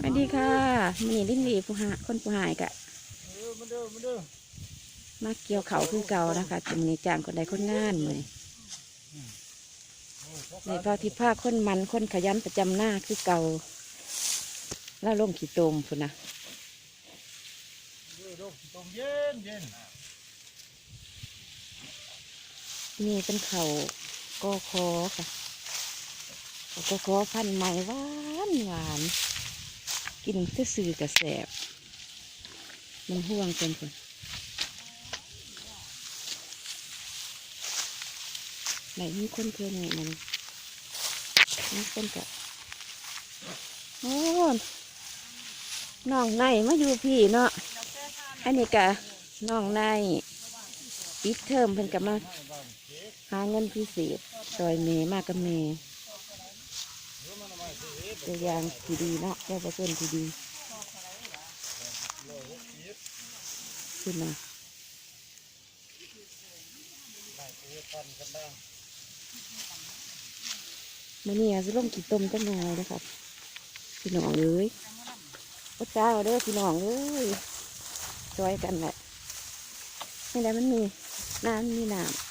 สวัสดีค่ะมันนี่ลิ้นหลีผู้หาคนผู้หายกะเออมาเด้อมาเด้อมาเกี่ยวเขาคือเก่านะคะจะมันนี่จ้างคนใดคนงานเลยในพาทิพาคนมันคนขยันประจำหน้าคือเก่าแล้วลงขี้โตมพุ่นนะเด้อดอกตรงเย็นเย็นนี่เป็นเขากอคอค่ะเขากอคอพันธุ์ใหม่หวานหวาน กินซื่อๆกระแสบ มันห่วงเป็นคนไหนมีคนเคยไหนมันมีคนกะโอ้น้องในมาอยู่พี่เนาะ อันนี้กะน้องในปิดเทอมเพิ่นกับมาหาเงินพิเศษซอยเมมากกับเม ตัวยางที่ดีเนาะแก้วประเพื่อนที่ดีขึ้นมาเมื่อนี้จะลงกี่ต้มจังหน่อยนะครับพี่น้องเอ้ยพระเจ้าเด้อพี่น้องเอ้ยซอยกันแหละไม่ได้มันมีน้ำมีน้ำ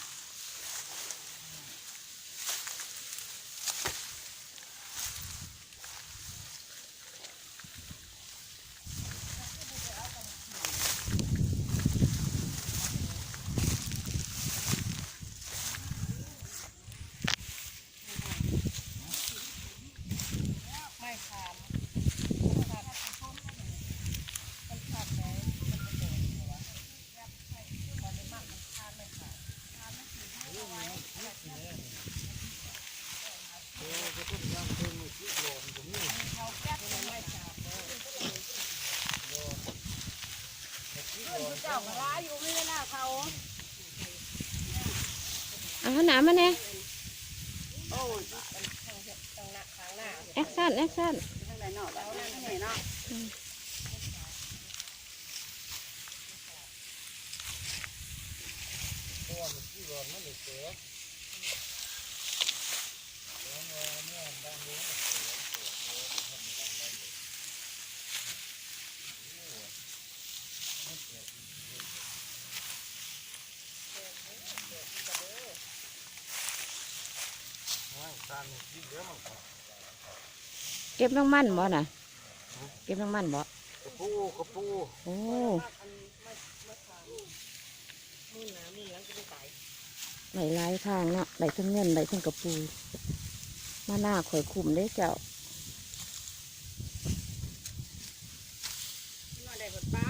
าก็ร้ายอยู่ไม่เวลาเขาเอาหนามาเนี่ยโอ้ยทางหน้าทางหน้าแอคชั่นแอคชั่นทางไหนเนาะแล้วนั่นทางไหนเนาะ เก็บน้ำมันบ่น่ะ เก็บน้ำมันบ่กระปูกระปูโอ้มือหนามีหลังจะไปตายไหลหลายทางเนาะไหลทั้งเงินไหลทั้งกระปูมาหน้าข่อยคุมได้เจ้ามาได้คนป้า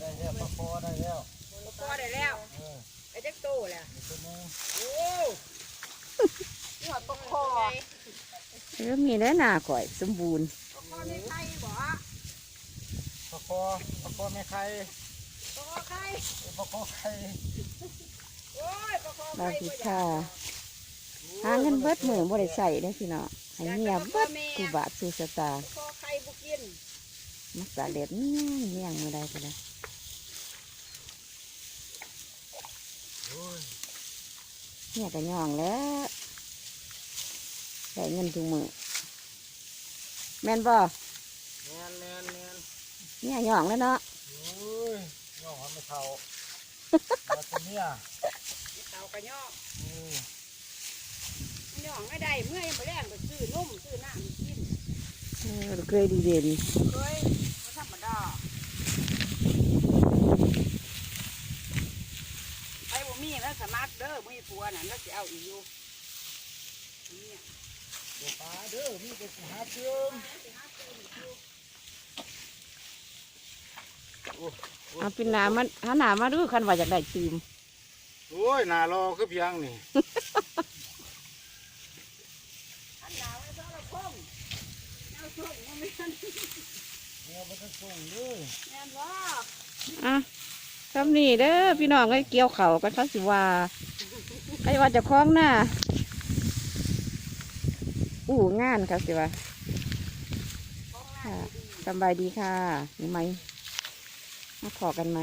ได้แล้วปลาคอได้แล้วพอได้แล้วเออไอ้เจ๊ก โตแหละตัวนึงโอ้ยหอดปกคอแล้วมีได้หน้าข่อย สมบูรณ์ปกคอไม่ใครบ่ปลาคอปลาคอแม่ไข่ปกคอใครปลาคอไข่โอ้ยปกคอใครบาสิค่าหาเงินเบิดมือบ่ได้ใส่ได้อพี่เนาะให้เมียเบิดกูบาทสูสตาร์ปกคอใครบุกินมักสาเด็ดเมี่ยงเมี่ยงไม่ได้ไป เลยเนี่ยก็ย่องแล้วได้เงินทุกมือแม่นบ่แมนแมนแมนเนี่ยย่องแล้วเนาะโอ้ยย่องมันไม่เท่ามาตัวเนี้ยเต่ากระยอกเออย่องไม่ได้เมื่อยไปแรงไปซื้อนุ่มซื้อน้ำกินเออเคยดีเด่นเคยธรรมดาไอ้บ่ มีแล้วสมัครเด้อมีผัวน่ะแล้วสิเอาอีกอยู่เนี่ยเดี๋ยวปลาเด้อมีแต่สิหาเติมเอาปินหนามันหาหนามาดูคันว่าอยากได้ตีมโอ้ยหนารอคือเพียงนี่อันดาวไอ้ซ้อละ ทำนี่เด้อพี่น้องไอ้เกี่ยวเขากันเขาสิว่าไอ้ว่าจะคล้องหน้าอู้งานครับสิว่าของหน้าค่ะสบายดีค่ะนี่ไหมมาขอกันไหม